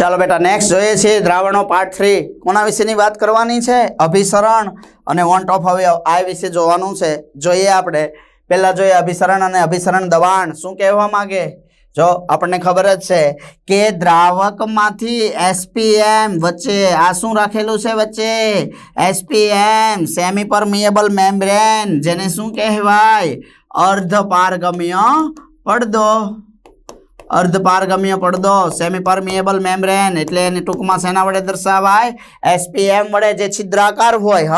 ચાલો બેટા નેક્સ્ટ જોઈએ છીએ દ્રાવણો પાર્ટ થ્રી કોના વિશેની વાત કરવાની છે? અભિસરણ અને વોન્ટ ઓફ અવયવ આ વિશે જોવાનું છે. જોઈએ આપણે. પહેલાં જોઈએ અભિસરણ અને અભિસરણ દબાણ. શું કહેવા માંગે? જો, આપણને ખબર જ છે કે દ્રાવકમાંથી એસપીએમ વચ્ચે, આ શું રાખેલું છે વચ્ચે? એસપીએમ સેમી પરમિએબલ મેમ્બ્રેન જેને શું કહેવાય? અર્ધ પારગમ્ય પડદો. અર્ધપારગમ્ય પડદો સેમી પરમિએબલ મેમ્બ્રેન એટલે એને ટૂંકમાં શેના વડે દર્શાવાય? એસપીએમ વડે જે છિદ્રાકાર હોય, હ?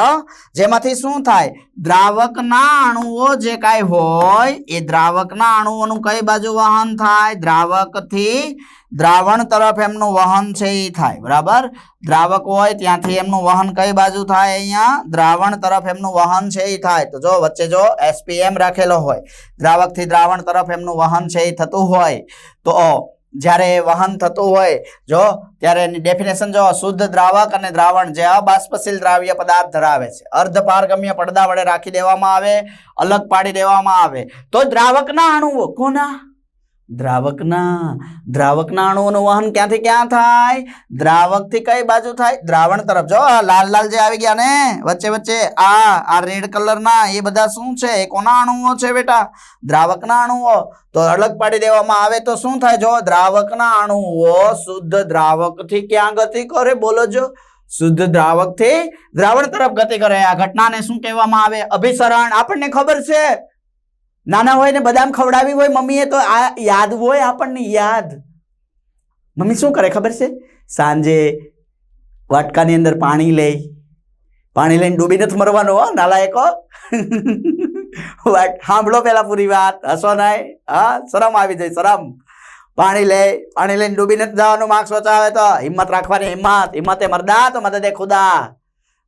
જેમાંથી શું થાય? દ્રાવકના અણુઓ જે કાંઈ હોય, એ દ્રાવકના અણુઓનું કઈ બાજુ વહન થાય? દ્રાવકથી દ્રાવણ તરફ એમનું વહન છે એ થાય, બરાબર? દ્રાવક હોય ત્યાંથી એમનું વહન કઈ બાજુ થાય અહીંયા? દ્રાવણ તરફ એમનું વહન છે એ થાય. તો જો વચ્ચે જો એસપીએમ રાખેલો હોય, દ્રાવકથી દ્રાવણ તરફ એમનું વહન છે એ થતું હોય, તો જ્યારે વહન થતું હોય, જો, ત્યારે એની ડેફિનેશન જો શુદ્ધ દ્રાવક અને દ્રાવણ જે અબાષ્પશીલ દ્રાવ્ય પદાર્થ ધરાવે છે. અર્ધપારગમ્ય પડદા વડે રાખી દેવામાં આવે, અલગ પાડી દેવામાં આવે. તો દ્રાવકના અણુઓ કોના? દ્રાવકના દ્રાવકના અણુઓનું વહન ક્યાંથી ક્યાં થાય? દ્રાવકથી કઈ બાજુ થાય? દ્રાવણ તરફ. જો લાલ લાલ જે આવી ગયા ને, વચ્ચે વચ્ચે, આ આ રેડ કલરના, એ બધા શું છે? એ કોના અણુઓ છે બેટા? દ્રાવકના અણુઓ. તો અલગ પાડી દેવામાં આવે તો શું થાય? જો, દ્રાવકના અણુઓ શુદ્ધ દ્રાવકથી ક્યાં ગતિ કરે? બોલો જો. શુદ્ધ દ્રાવકથી દ્રાવણ તરફ ગતિ કરે. આ ઘટનાને શું કહેવામાં આવે? અભિસરણ. આપણને ખબર છે. નાના હોય ને બદામ ખવડાવી હોય મમ્મીએ તો આ યાદ હોય આપણને યાદ. મમ્મી શું કરે ખબર છે? સાંજે વાટકાની અંદર પાણી લે પાણી લઈને ડૂબી નથી મરવાનો, હો, નાલાયકો વાટ સાંભળો પહેલાં પૂરી વાત. હસો નાય હા, શરમ આવી જાય, શરમ. પાણી લે પાણી લઈને ડૂબી નથી જવાનું માર્ક્સ વચાવે તો હિંમત રાખવાની હિંમત. હિંમતે મરદા તો મદદે ખુદા.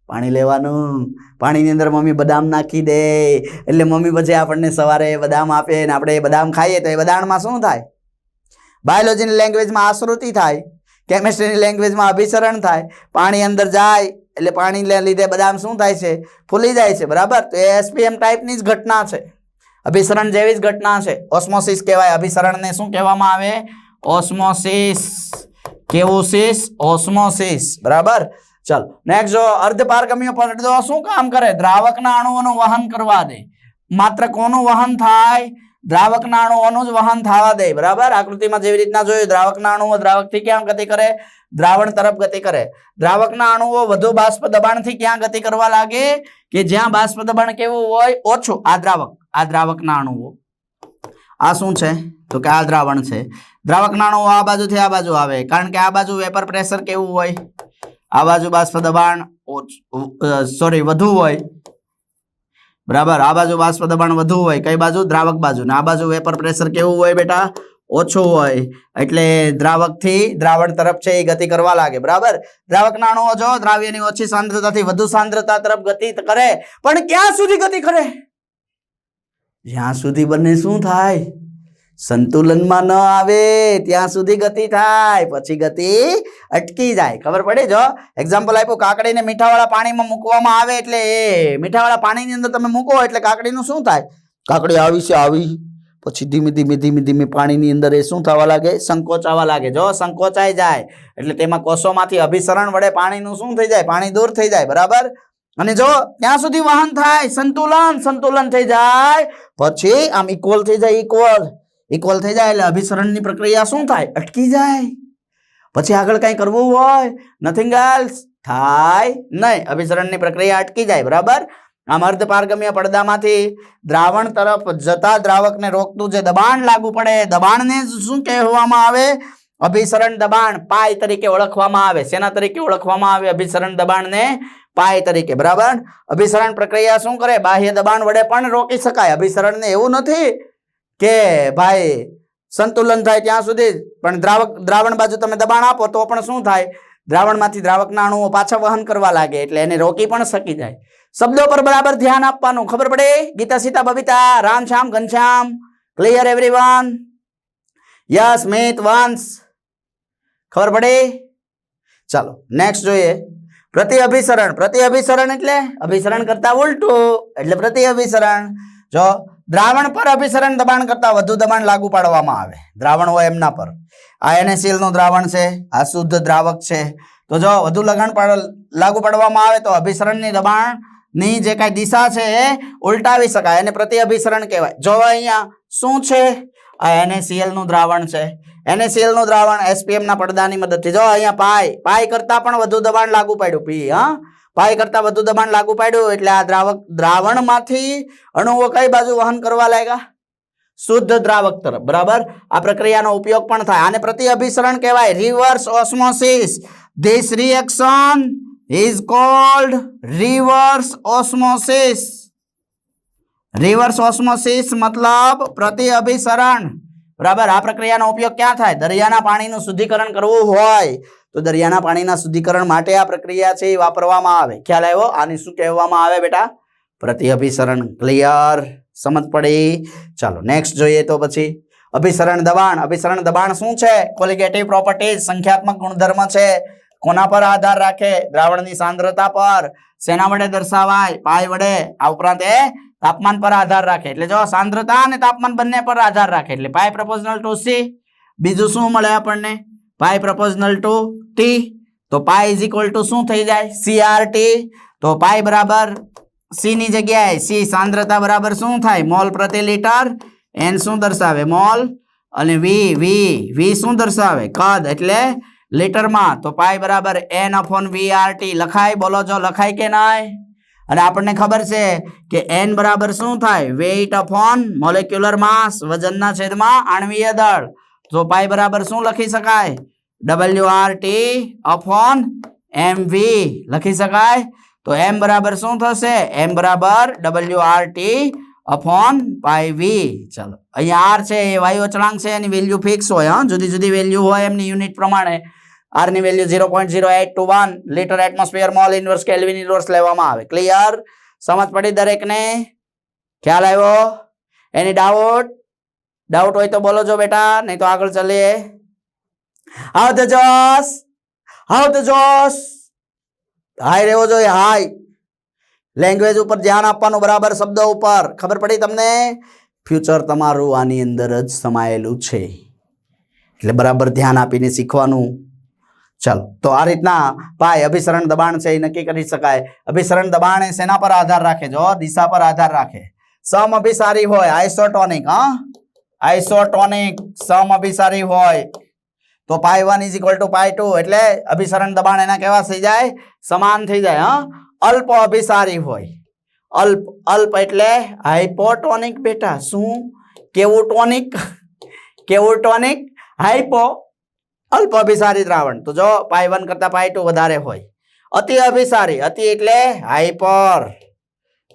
પાણી લેવાનું. પાણીની અંદર મમ્મી બદામ નાખી દે. એટલે મમ્મી પછી આપણને સવારે બદામ આપે ને આપણે એ બદામ ખાઈએ તો એ બદામમાં શું થાય? બાયોલોજીની લેંગ્વેજમાં આશ્રુતિ થાય. કેમિસ્ટ્રીની લેંગ્વેજમાં અભિસરણ થાય. પાણી અંદર જાય એટલે પાણીને લીધે બદામ શું થાય છે? ફૂલી જાય છે, બરાબર? તો એ એસપીએમ ટાઈપની જ ઘટના છે. અભિસરણ જેવી જ ઘટના છે. ઓસ્મોસિસ કહેવાય. અભિસરણને શું કહેવામાં આવે? ઓસ્મોસિસ કેવોસિસ? ઓસ્મોસિસ બરાબર? ચાલ નેક્સ્ટ જો અર્ધપારગમ્ય પદાર્થો શું કામ કરે? દ્રાવકના અણુઓનું વહન કરવા દે. માત્ર કોનું વહન થાય? દ્રાવકના અણુઓનું જ વહન થવા દે. બરાબર? આકૃતિમાં જેવી રીતના જોયું, દ્રાવકના અણુઓ દ્રાવકથી ક્યાં ગતિ કરે? દ્રાવણ તરફ ગતિ કરે. દ્રાવકના અણુઓ વધુ બાષ્પ દબાણથી ક્યાં ગતિ કરવા લાગે? કે જ્યાં બાષ્પ દબાણ કેવું હોય? ઓછું. આ દ્રાવક, આ દ્રાવકના અણુઓ. આ શું છે? તો કે આ દ્રાવણ છે. દ્રાવકના અણુઓ આ બાજુથી આ બાજુ આવે. કારણ કે આ બાજુ વેપર પ્રેશર કેવું હોય? આ બાજુ બાષ્પ દબાણ સોરી વધુ હોય. બરાબર? આ બાજુ બાષ્પ દબાણ વધુ હોય. કઈ બાજુ? દ્રાવક બાજુ. ને આ બાજુ વેપર પ્રેશર કેવું હોય બેટા? ઓછું હોય. એટલે દ્રાવકથી દ્રાવણ તરફ છે એ ગતિ કરવા લાગે. બરાબર? દ્રાવકના અણુઓ જો, દ્રાવ્યની ઓછી સાંદ્રતાથી વધુ સાંદ્રતા તરફ ગતિ કરે. પણ ક્યાં સુધી ગતિ કરે? જ્યાં સુધી બંને શું થાય? સંતુલનમાં ન આવે, ત્યાં સુધી ગતિ થાય, પછી ગતિ અટકી જાય. ખબર પડે જો? એક્ઝામ્પલ આપ્યું, કાકડીને મીઠાવાળા પાણીમાં મૂકવામાં આવે એટલે એ મીઠાવાળા પાણીની અંદર તમે મૂકો એટલે કાકડીનું શું થાય? કાકડી આવી છે, આવી. પછી ધીમે ધીમે ધીમે ધીમે પાણીની અંદર એ શું થવા લાગે? સંકોચાવા લાગે. જો સંકોચાઈ જાય, એટલે તેમાં કોષોમાંથી અભિસરણ વડે પાણીનું શું થઈ જાય? પાણી દૂર થઈ જાય, બરાબર? અને જો ત્યાં સુધી વહન થાય, સંતુલન સંતુલન થઈ જાય, પછી આમ ઇક્વલ થઈ જાય ઇક્વલ ઇક્વલ થઈ જાય એટલે અભિસરણની પ્રક્રિયા શું થાય? અટકી જાય. પછી આગળ કાંઈ કરવું હોય નથિંગ એલ્સ થાય નહીં. અભિસરણની પ્રક્રિયા અટકી જાય, બરાબર? આમ અર્ધપારગમ્ય પડદામાંથી દ્રાવણ તરફ જતા દ્રાવકને રોકતું જે દબાણ લાગુ પડે, દબાણને શું કહેવામાં આવે? અભિસરણ દબાણ, પાય તરીકે ઓળખવામાં આવે. શેના તરીકે ઓળખવામાં આવે? અભિસરણ દબાણને પાય તરીકે, બરાબર? અભિસરણ પ્રક્રિયા શું કરે? બાહ્ય દબાણ વડે પણ રોકી શકાય. અભિસરણને એવું નથી કે ભાઈ સંતુલન થાય ત્યાં સુધી જ. પણ દ્રાવક, દ્રાવણ બાજુ તમે દબાણ આપો તો પણ શું થાય? દ્રાવણમાંથી દ્રાવકના અણુઓ પાછા વહન કરવા લાગે એટલે એને રોકી પણ શકી જાય. શબ્દો પર બરાબર ધ્યાન આપવાનું. ખબર પડે? Gita, Sita, Babita, Ram Shyam, Ghanshyam. Clear everyone yes Mit Vansh ખબર પડે? ચાલો નેક્સ્ટ જોઈએ. પ્રતિ અભિસરણ. પ્રતિ અભિસરણ એટલે? અભિસરણ કરતા ઉલટું. એટલે પ્રતિ અભિસરણ. જો દ્રાવણ પર અભિસરણ દબાણ કરતા વધુ દબાણ લાગુ પાડવામાં આવે. દ્રાવણ હોય એમના પર. આ એનએસીએલનું દ્રાવણ છે, આ શુદ્ધ દ્રાવક છે. તો જો વધુ લગાણ લાગુ પાડવામાં આવે તો અભિસરણની દબાણની જે કાંઈ દિશા છે એ ઉલટાવી શકાય. અને પ્રતિ અભિસરણ કહેવાય. જો અહીંયા શું છે? આ NaCl નું દ્રાવણ છે. NaCl નું દ્રાવણ એસપીએમના પડદાની મદદથી જો અહીંયા પાય પાય કરતા પણ વધુ દબાણ લાગુ પાડ્યું. પી, હા? પાય કરતા વધુ દબાણ લાગુ પાડ્યું એટલે આ દ્રાવક દ્રાવણમાંથી અણુઓ કઈ બાજુ વહન કરવા લાગ્યા? શુદ્ધ દ્રાવક તરફ. બરાબર? આ પ્રક્રિયાનો ઉપયોગ પણ થાય. આને પ્રતિ અભિસરણ કહેવાય reverse osmosis. This reaction is called reverse osmosis reverse osmosis મતલબ પ્રતિ અભિસરણ. બરાબર? આ પ્રક્રિયાનો ઉપયોગ ક્યાં થાય? દરિયાના પાણીનું શુદ્ધિકરણ કરવું હોય. તો દરિયાના પાણીના શુદ્ધિકરણ માટે આ પ્રક્રિયા છે એ વાપરવામાં આવે. ખ્યાલ આવ્યો? આને શું કહેવામાં આવે બેટા? પ્રતિ અભિસરણ ક્લિયર સમજ પડી? ચાલો નેક્સ્ટ જોઈએ તો પછી. અભિસરણ દબાણ. અભિસરણ દબાણ શું છે? કોલિગેટિવ પ્રોપર્ટીઝ સંખ્યાત્મક ગુણધર્મ છે. કોના પર આધાર રાખે? દ્રાવણની સાંદ્રતા પર. શેના વડે દર્શાવાય? પાય વડે. આ ઉપરાંત એ તાપમાન પર આધાર રાખે. એટલે જો સાંદ્રતા અને તાપમાન બંને પર આધાર રાખે. એટલે પાય પ્રપોઝનલ ટુ સી બીજું શું મળે આપણને? પાય પ્રપોઝનલ ટુ ટી તો પાય ઇઝ ઇક્વલ ટુ શું થઈ જાય? સીઆર ટી તો પાય બરાબર સી ની જગ્યાએ સી સાંદ્રતા બરાબર શું થાય? મોલ પ્રતિ લીટર. એન શું દર્શાવે? મોલ. અને વી વી વી શું દર્શાવે? કદ. એટલે લીટરમાં. તો પાય બરાબર n upon V R T લખાય? બોલો જો લખાય કે નાય? અને આપણને ખબર છે કે એન બરાબર શું થાય? વેઇટ અપોન મોલેક્યુલર માસ વજનના છેદમાં આણવીય દળ. તો પાઈ બરાબર શું લખી શકાય? W R T upon M V લખી શકાય? તો એમ બરાબર શું થશે? એમ બરાબર W R T upon pi V ચલો. અહીંયા આર છે, એ વાયુ અચળાંક છે, એની વેલ્યુ ફિક્સ હોય, હા. જુદી જુદી વેલ્યુ હોય એમની યુનિટ પ્રમાણે. આરની value zero point zero eight two one litre atmosphere mole inverse kelvin inverse લેવામાં આવે. ક્લિયર સમજ પડી દરેકને? ખ્યાલ આવ્યો? એની ડાઉટ ડાઉટ હોય તો બોલો જો બેટા, નહીં તો આગળ ચાલીએ. How the josh how the josh high રહેવો જોઈએ હાઈ લેંગ્વેજ ઉપર ધ્યાન આપવાનું, બરાબર શબ્દો ઉપર. ખબર પડી તમને? ફ્યુચર તમારું આની અંદર જ સમાયેલું છે. એટલે બરાબર ધ્યાન આપીને શીખવાનું. ચાલો તો આ રીતના પાય અભિસરણ દબાણ છે એ નક્કી કરી શકાય. અભિસરણ દબાણ એ શેના પર આધાર રાખે? જો, દિશા પર આધાર રાખે. સમ અભિસારી હોય, આઇસોટોનિક, હા? આઇસોટોનિક સમ અભિસારી હોય. તો pi one is equal to pi two એટલે અભિસરણ દબાણ એના કેવા થઈ જાય? સમાન થઈ જાય, હા? અલ્પ અભિસારી હોય. અલ્પ અલ્પ એટલે હાઇપોટોનિક બેટા, શું? કેવું ટોનિક? કેવું ટોનિક? હાઇપો અલ્પ અભિસારી દ્રાવણ. તો જો પાય વન કરતા પાય ટુ વધારે હોય. અતિ અભિસારી, અતિ એટલે હાઈપર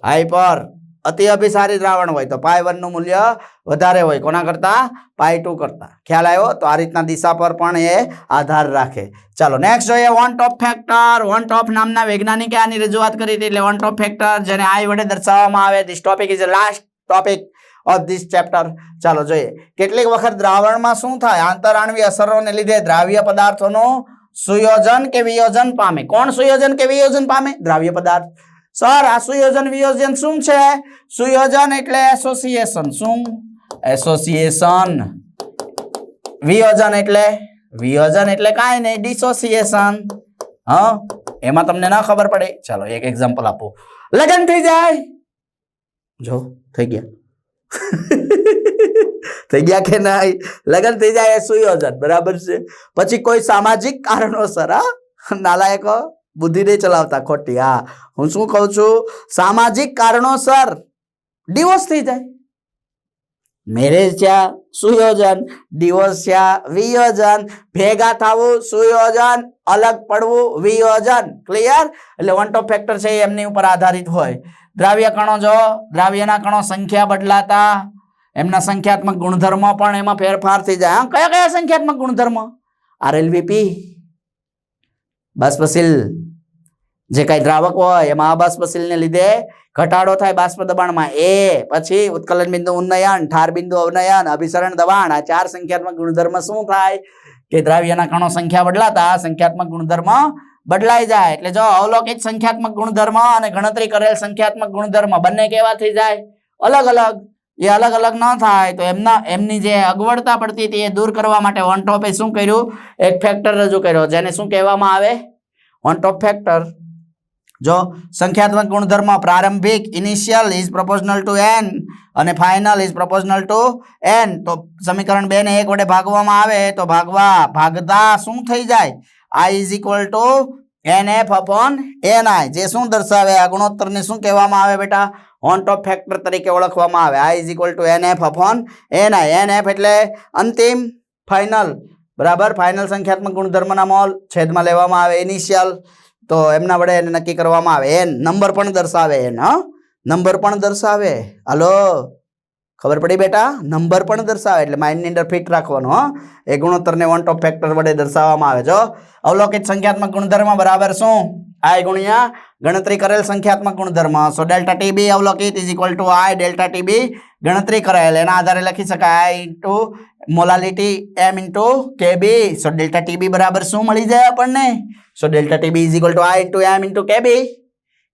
હાઈપર અતિ અભિસારી દ્રાવણ હોય તો પાય વનનું મૂલ્ય વધારે હોય. કોના કરતા? પાય ટુ કરતા. ખ્યાલ આવ્યો તો આ રીતના દિશા પર પણ એ આધાર રાખે. ચાલો નેક્સ્ટ જોઈએ van't Hoff factor van't Hoff નામના વૈજ્ઞાનિકે આની રજૂઆત કરી હતી એટલે વન ટોપ ફેક્ટર જેને આઈ વડે દર્શાવવામાં આવે. This topic is last topic of this chapter ચાલો જોઈએ. કેટલીક વખત દ્રાવણમાં શું થાય? આંતરાણવી અસરોને લીધે દ્રાવ્ય પદાર્થોનું સુયોજન કે વિયોજન પામે. કોણ સુયોજન કે વિયોજન પામે? દ્રાવ્ય પદાર્થ. સર આ સુયોજન વિયોજન શું છે? સુયોજન એટલે એસોસિએશન શું? એસોસિએશન વિયોજન એટલે? વિયોજન એટલે કાંઈ નહીં ડિસોસિએશન હા? એમાં તમને ના ખબર પડે. ચાલો એક એક્ઝામ્પલ આપો. લગ્ન થઈ જાય. જો, થઈ ગયા. થઈ ગયા કે ના લગ્ન થઈ જાય એ સુયોજન, બરાબર છે? પછી કોઈ સામાજિક કારણોસર, હા? નાલાયકો બુદ્ધિ નહીં ચલાવતા, ખોટી, હા. હું શું કહું છું? સામાજિક કારણોસર ડિવોર્સ થઈ જાય. મેરેજ થયા, સુયોજન. ડિવોર્સ થયા, વિયોજન. ભેગા થવું, સુયોજન. અલગ પડવું, વિયોજન. ક્લિયર એટલે વન ટોપ ફેક્ટર છે એમની ઉપર આધારિત હોય. દ્રાવ્ય કણો જો દ્રાવ્યના કણો સંખ્યા બદલાતા. એમના સંખ્યાત્મક ગુણધર્મો પણ એમાં ફેરફાર થઈ જાય. કયા કયા સંખ્યાત્મક ગુણધર્મો? આરએલવીપી બાષ્પશીલ. જે કાંઈ દ્રાવક હોય, એમાં અબાષ્પશીલને લીધે ઘટાડો થાય બાષ્પ દબાણમાં. એ, પછી ઉત્કલન બિંદુ ઉન્નયન, ઠાર બિંદુ અવનયન, અભિસરણ દબાણ, આ ચાર સંખ્યાત્મક ગુણધર્મ શું થાય? કે દ્રાવ્યના કણો સંખ્યા બદલાતા, સંખ્યાત્મક ગુણધર્મ બદલાઈ જાય. એટલે જો અવલોકિત સંખ્યાત્મક ગુણધર્મ અને ગણતરી કરેલ સંખ્યાત્મક ગુણધર્મ બંને કેવા થઈ જાય? અલગ અલગ. એ અલગ અલગ ન થાય તો એમના, એમની જે અગવડતા પડતી હતી એ દૂર કરવા માટે વન ટોપે શું કર્યું? એક ફેક્ટર રજૂ કર્યો. જેને શું કહેવામાં આવે? વન ટોપ ફેક્ટર જો સંખ્યાત્મક ગુણધર્મ પ્રારંભિક initial is proportional to n અને final is proportional to n તો સમીકરણ બે ને એક વડે ભાગવામાં આવે તો ભાગવા, ભાગતા શું થઈ જાય? I is equal to n f upon n i જે શું દર્શાવે? આ ગુણોત્તરને શું કહેવામાં આવે બેટા? ઓન ટોપ ફેક્ટર તરીકે ઓળખવામાં આવે. I is equal to n f upon n i n f એટલે અંતિમ ફાઇનલ બરાબર? ફાઇનલ સંખ્યાત્મક ગુણધર્મના મોલ છેદમાં લેવામાં આવે. ઇનિશિયલ તો એમના વડે એને નક્કી કરવામાં આવે. એન નંબર પણ દર્શાવે. એન હં? નંબર પણ દર્શાવે. હાલો ખબર પડી બેટા? નંબર પણ દર્શાવે એટલે માઇન્ડની અંદર ફિટ રાખવાનો, હો. એ ગુણોત્તરને વન ટોપ ફેક્ટર વડે દર્શાવવામાં આવે જો અવલોકિત સંખ્યાત્મક ગુણધર્મ બરાબર શું? આઈ ગુણ્યા ગણતરી કરેલ સંખ્યાત્મક ગુણધર્મ. So delta TB અવલોકિત is equal to i delta TB ગણતરી કરેલ. એના આધારે લખી શકાય i into molality m into KB so delta TB બરાબર શું મળી જાય આપણને? So delta TB is equal to i into m into Kb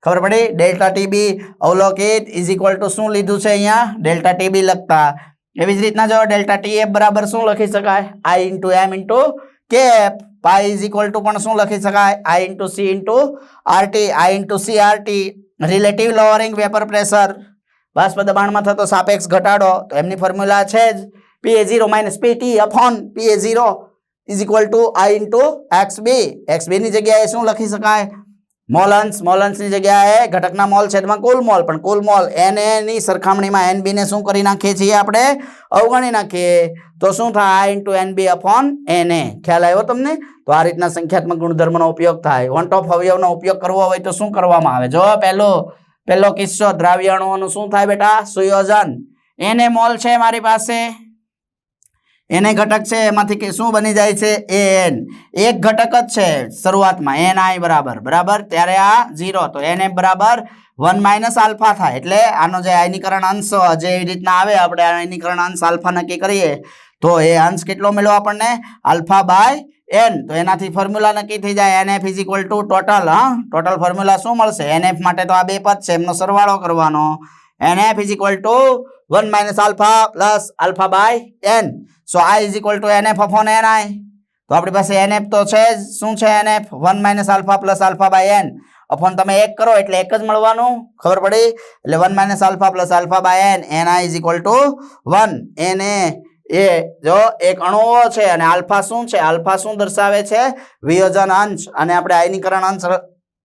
ખબર પડી? ડેલ્ટા ટીબી અવલોકિત ઇઝ ઇક્વલ ટુ શું લીધું છે અહીંયા? ડેલ્ટા ટીબી લખતા. એવી જ રીતના જો ડેલ્ટા ટીએફ બરાબર શું લખી શકાય? આઈ into M into cap pi is equal two પણ શું લખી શકાય? I into C into RT I into C RT relative લોવરિંગ vapour pressure બાષ્પ દબાણમાં થતો સાપેક્ષ ઘટાડો. તો એમની ફોર્મ્યુલા છે જ P A zero minus P T upon P A zero is equal to i into X B X બીની જગ્યાએ શું લખી શકાય? મોલન્સ, મોલન્સની જગ્યાએ ઘટકના મોલ છેદમાં કુલ મોલ, પણ કુલ મોલ એન એની સરખામણીમાં એન ને શું કરી નાખીએ છીએ આપણે? અવગણી નાખીએ. તો શું થાય? Into n B upon n A ખ્યાલ આવ્યો તમને? તો આ રીતના સંખ્યાત્મક ગુણધર્મનો ઉપયોગ થાય. વન ટોપ અવયવનો ઉપયોગ કરવો હોય તો શું કરવામાં આવે? જો પહેલો પહેલો કિસ્સો દ્રાવ્ય અણુઓનું શું થાય બેટા? સુયોજન. એને મોલ છે મારી પાસે. એને ઘટક છે, એમાંથી કે શું બની જાય છે? એ એન. એક ઘટક જ છે શરૂઆતમાં. એન આઈ બરાબર. બરાબર? ત્યારે આ ઝીરો તો એન એ બરાબર વન માઇનસ આલ્ફા થાય. એટલે આનો જે આયનીકરણ અંશ જે એવી રીતના આવે, આપણે આયનીકરણ અંશ આલ્ફા નક્કી કરીએ, તો એ અંશ કેટલો મળ્યો આપણને? Alpha by n. તો એનાથી ફોર્મ્યુલા નક્કી થઈ જાય. N f is to total હા? ટોટલ ફોર્મ્યુલા શું મળશે? એન એફ માટે તો આ બે પદ છે. એમનો સરવાળો કરવાનો. N f is to one minus alpha plus alpha by n. So આ is equal to n f upon n i તો આપણી પાસે એન એફ તો છે જ. શું છે n f one minus alpha plus alpha by n upon તમે એક કરો એટલે એક જ મળવાનું. ખબર પડી? એટલે one minus alpha plus alpha by n n i is equal to one n એ એ જો એક અણુઓ છે અને આલ્ફા શું છે? આલ્ફા શું દર્શાવે છે? વિયોજન અંશ. અને આપણે આયનીકરણ અંશ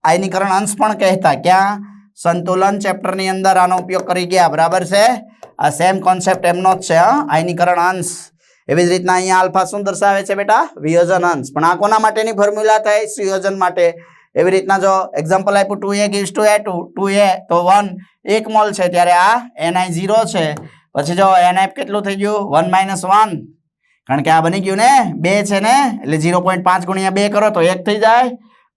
આયનીકરણ અંશ પણ કહેતા ક્યાં? સંતુલન ચેપ્ટરની અંદર આનો ઉપયોગ કરી ગયા. બરાબર છે? આ સેમ કોન્સેપ્ટ એમનો જ છે આયનીકરણ અંશ. એવી જ રીતના અહીંયા આલ્ફા શું દર્શાવે છે બેટા? વિયોજન અંશ. પણ આ કોના માટેની ફોર્મ્યુલા થાય? સુયોજન માટે. એવી રીતના જો એક્ઝામ્પલ આપ્યું two A gives two A two two A તો વન એક મોલ છે ત્યારે આ એનઆઈ ઝીરો છે. પછી જો એનઆઈ કેટલું થઈ ગયું? વન માઇનસ વન કારણ કે આ બની ગયું ને બે છે ને? એટલે ઝીરો પોઈન્ટ પાંચ ગુણ્યા બે કરો તો એક થઈ જાય.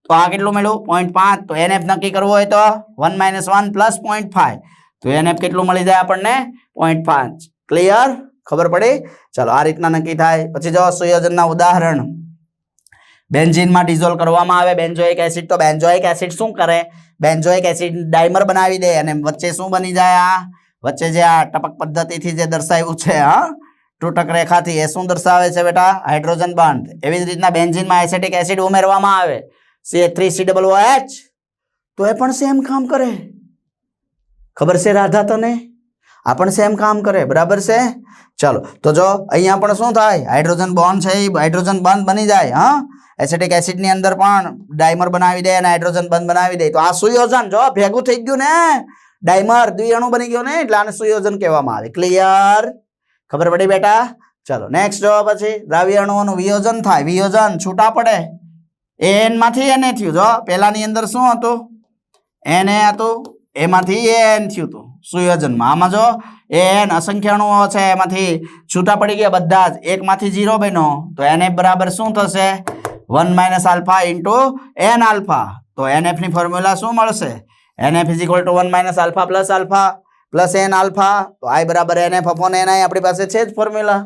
તો આ કેટલું મળ્યું? પોઈન્ટ પાંચ. તો એનએફ નક્કી કરવું હોય તો one minus one plus point five તો એનએફ કેટલું મળી જાય આપણને? પોઈન્ટ પાંચ. ક્લિયર ખબર પડી? ચાલો, આ રીતના નક્કી થાય. પછી જો સુયોજનના ઉદાહરણ. બેન્ઝીનમાં ડિઝોલ્વ કરવામાં આવે. બેન્ઝોઇક એસિડ, તો બેન્ઝોઇક એસિડ શું કરે? બેન્ઝોઇક એસિડ ડાયમર બનાવી દે અને વચ્ચે શું બની જાય આ? વચ્ચે જે આ ટપક પદ્ધતિથી જે દર્શાવ્યું છે, હા? તૂટક રેખાથી. એ શું દર્શાવે છે બેટા? હાઇડ્રોજન બંધ. એવી જ રીતના બેન્ઝીનમાં એસેટિક એસિડ ઉમેરવામાં આવે. C three C double H તો એ પણ સેમ કામ કરે. ખબર છે રાધા તને? આ પણ સેમ કામ કરે, બરાબર છે? ચાલો, તો જો અહીંયા પણ શું થાય? હાઇડ્રોજન બોન્ડ છે એ હાઇડ્રોજન બંધ બની જાય, હા? એસિટિક એસિડની અંદર પણ ડાયમર બનાવી દે અને હાઇડ્રોજન બંધ બનાવી દે. તો આ સુયોજન જો ભેગું થઈ ગયું ને ડાયમર દ્વિઅણુ બની ગયો ને, એટલે આને સુયોજન કહેવામાં આવે. ક્લિયર ખબર પડી બેટા? ચાલો નેક્સ્ટ જો પછી દ્રાવ્ય અણુઓનું વિયોજન થાય. વિયોજન છૂટા પડે. એનમાંથી એને થયું. જો, પહેલાંની અંદર શું હતું? એને હતું, એમાંથી એન થયું હતું. સુયોજનમાં આમાં જો એન અસંખ્ય અણુઓ છે, એમાંથી છૂટા પડી ગયા બધા જ. એકમાંથી જીરો બન્યો. તો એને બરાબર શું થશે? One minus alpha into n alpha તો એનએફની ફોર્મ્યુલા શું મળશે? Nf is equal to one minus alpha plus alpha plus n alpha તો આઈ બરાબર એનએફ અપોન એન આઈ આપણી પાસે છે જ ફોર્મ્યુલા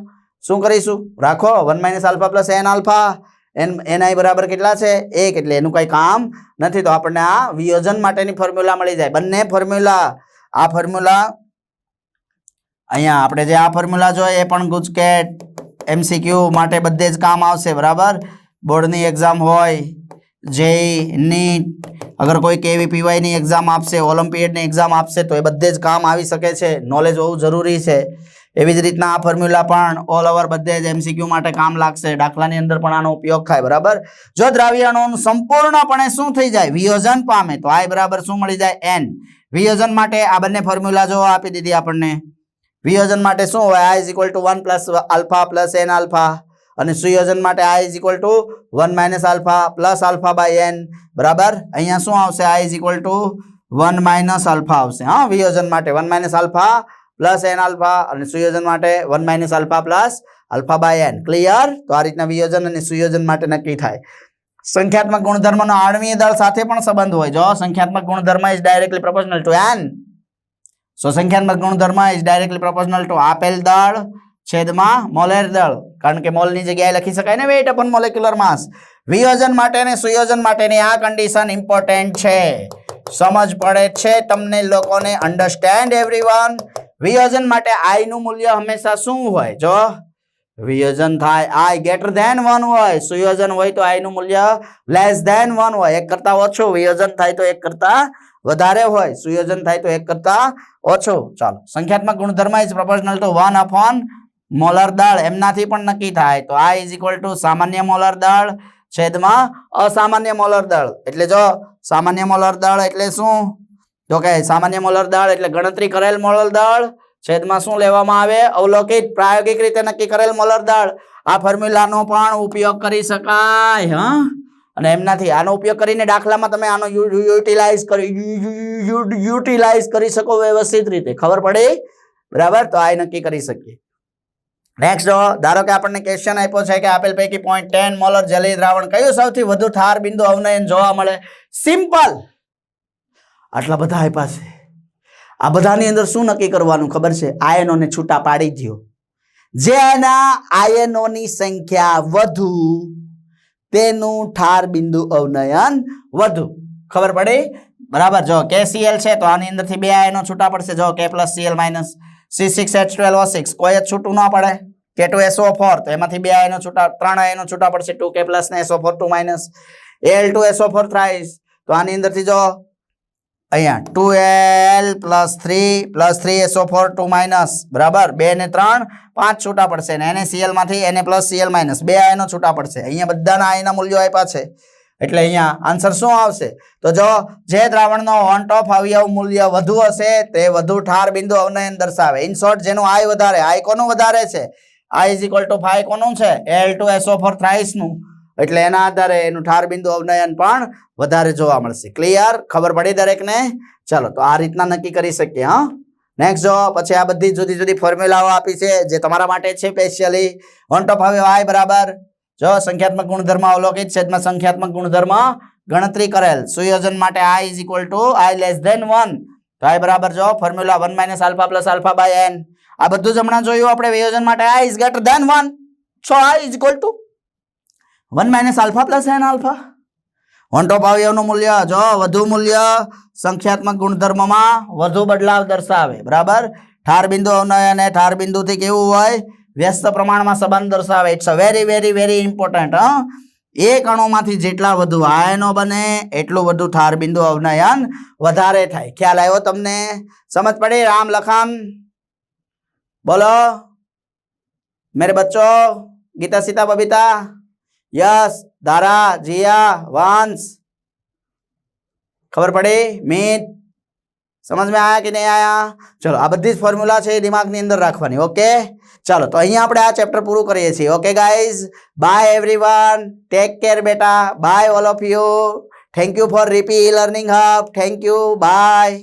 શું કરીશું? રાખો. One minus alpha plus n alpha n n i બરાબર કેટલા છે? એક. એટલે એનું કંઈ કામ નથી. તો આપણને આ વિયોજન માટેની ફોર્મ્યુલા મળી જાય. બંને ફોર્મ્યુલા આ ફોર્મ્યુલા અહીંયા આપણે જે આ ફોર્મ્યુલા જોઈએ એ પણ ગુજકેટ એમસીક્યુ માટે બધે જ કામ આવશે, બરાબર? બોર્ડની એક્ઝામ હોય જે નીટ, અગર કોઈ કેવી પીવાયની એક્ઝામ આપશે ઓલિમ્પિયડની એક્ઝામ આપશે, તો એ બધે જ કામ આવી શકે છે. નોલેજ હોવું જરૂરી છે. એવી જ રીતના આ ફોર્મ્યુલા પણ ઓલ ઓવર બધે જ એમસીક્યુ માટે કામ લાગશે. દાખલાની અંદર પણ આનો ઉપયોગ થાય, બરાબર? જો દ્રાવ્યાણુઓનું સંપૂર્ણપણે શું થઈ જાય? વિયોજન પામે. તો આઈ બરાબર શું મળી જાય? એન વિયોજન માટે આ બંને ફોર્મ્યુલા જો આપી દીધી આપણને, વિયોજન માટે શું હોય? આ is equal to one plus alpha plus n alpha અને સુયોજન માટે i is equal to one minus alpha plus alpha by n બરાબર? અહીંયા શું આવશે? I is equal to one minus alpha આવશે. હા, વિયોજન માટે one minus alpha plus n alpha અને સુયોજન માટે one minus alpha plus alpha by n. Clear તો આ રીતના વિયોજન અને સુયોજન માટે નક્કી થાય. સંખ્યાત્મક ગુણધર્મનો આણવીય દળ સાથે પણ સંબંધ હોય. જો સંખ્યાત્મક ગુણધર્મ is directly proportional to n so સંખ્યાત્મક ગુણધર્મ ઇઝ ડાયરેક્ટલી પ્રોપોર્શનલ ટુ આપેલ દળ છેદમાં મોલેર દળ. કારણ કે મોલની જગ્યાએ લખી શકાય ને વેઇટ અપન મોલેક્યુલર માસ વિયોજન માટે અને સુયોજન માટેની આ કન્ડિશન ઇમ્પોર્ટન્ટ છે. સમજ પડે છે તમને લોકોને. અન્ડરસ્ટેન્ડ એવરીવન વિયોજન માટે આઈ નું મૂલ્ય હંમેશા શું હોય? જો વિયોજન થાય આઈ ગ્રેટર ધેન વન હોય, સુયોજન હોય તો આઈ નું મૂલ્ય લેસ ધેન વન હોય. એક કરતા ઓછું વિયોજન થાય તો એક કરતા વધારે હોય. સુયોજન થાય તો એક કરતા ઓછું. ચાલો, સંખ્યાત્મક ગુણધર્મ is proportional to one upon molar દળ. એમનાથી પણ નક્કી થાય. તો આ ઇઝ ઇક્વલ ટુ સામાન્ય મોલર દળ છેદમાં અસામાન્ય મોલર દળ. એટલે જો સામાન્ય મોલર દળ એટલે શું? તો કે સામાન્ય મોલર દળ એટલે ગણતરી કરેલ મોલર દળ. છેદમાં શું લેવામાં આવે? અવલોકિત, પ્રાયોગિક રીતે નક્કી કરેલ મોલર દળ. આ ફોર્મ્યુલાનો પણ ઉપયોગ કરી શકાય, હા? અને એમનાથી આનો ઉપયોગ કરીને દાખલામાં તમે આનો યુટિલાઇઝ કરી યુટિલાઇઝ કરી શકો વ્યવસ્થિત રીતે. ખબર પડે? બરાબર? તો આ નક્કી કરી શકીએ. નેક્સ્ટ ધારો કે આપણને ક્વેશ્ચન આપ્યો છે કે આપેલ પૈકી પોઈન્ટ ટેન મોલર જલી દ્રાવણ કયું સૌથી વધુ ઠાર બિંદુ અવનયન જોવા મળે? સિમ્પલ આટલા બધા આપ્યા છે. આ બધાની અંદર શું નક્કી કરવાનું ખબર છે? આયનોને છૂટા પાડી દો જેના આયનોની સંખ્યા વધુ, તેનું ઠાર બિંદુ અવનયન વધુ. ખબર પડી? બરાબર. જો કે સીએલ છે, તો આની અંદરથી બે આયનો છૂટા પડશે. જો K plus Cl minus C six H twelve six કોઈ જ છૂટું ન પડે. કે ટુ એસઓ ફોર તો એમાંથી બે આયનો છૂટા, ત્રણ આયનો છૂટા પડશે. ટુ કે પ્લસ ને SO four two minus Al two SO four thrice તો આની અંદરથી જો અહીંયા two Al plus three plus three SO four, two minus, બરાબર? બે ને ત્રણ, પાંચ છૂટા પડશે ને એને સીએલમાંથી એને પ્લસ સીએલ માઇનસ. બે આયનો છૂટા પડશે. અહીંયા બધાના આયના મૂલ્યો આપ્યા છે. એટલે અહીંયા આન્સર શું આવશે? તો જો, જે દ્રાવણનો ઓન ટોપ અવયવ મૂલ્ય વધુ હશે, તે વધુ ઠાર બિંદુ અવનયન દર્શાવે. ઇન શોર્ટ જેનું આય વધારે આય કોનું વધારે છે? I is equal to five કોનું છે? એલ ટુ એસો ફોર થ્રાઇસનું એટલે એના આધારે એનું ઠાર બિંદુ અવનયન પણ વધારે જોવા મળશે. ક્લિયર ખબર પડી દરેકને? ચાલો, તો આ રીતના નક્કી કરી શકીએ, હા? નેક્સ્ટ જો, પછી આ બધી જુદી જુદી ફોર્મ્યુલાઓ આપી છે, જે તમારા માટે છે સ્પેશિયલી ઓન ટોપ હવે વાય બરાબર. જો, સંખ્યાત્મક ગુણધર્મ અવલોકિત છેદમાં સંખ્યાત્મક ગુણધર્મ ગણતરી કરેલ. સુયોજન માટે i is equal to i less than one તો આઈ બરાબર જો formula one minus alpha plus alpha by n આ બધું જ હમણાં જોયું, આપણે વિયોજન માટે i is greater than one so i is equal to one minus alpha plus n alpha van't Hoff અવયવનું મૂલ્ય જો વધુ મૂલ્ય સંખ્યાત્મક ગુણધર્મમાં વધુ બદલાવ દર્શાવે, બરાબર? ઠાર બિંદુ અવનય અને ઠાર બિંદુથી કેવું હોય? વ્યસ્ત પ્રમાણમાં સંબંધ દર્શાવે. It's a very very very important હ? એક અણુમાંથી જેટલા વધુ આયનો બને, એટલું વધુ ઠાર બિંદુ અવનયન વધારે થાય. ખ્યાલ આવ્યો તમને? સમજ પડે? રામ લખન બોલો. મેરે બચ્ચો, ગીતા, સીતા, બબીતા. यस दारा जिया वंश ખબર પડી મીત સમજ में आया कि नहीं आया ચલો આ બધી જ ફોર્મ્યુલા છે એ દિમાગની અંદર રાખવાની ઓકે ચાલો તો અહીંયા આપણે આ ચેપ્ટર પૂરું કરીએ છીએ okay guys bye everyone take care બેટા bye all of you thank you for Ripi learning hub thank you bye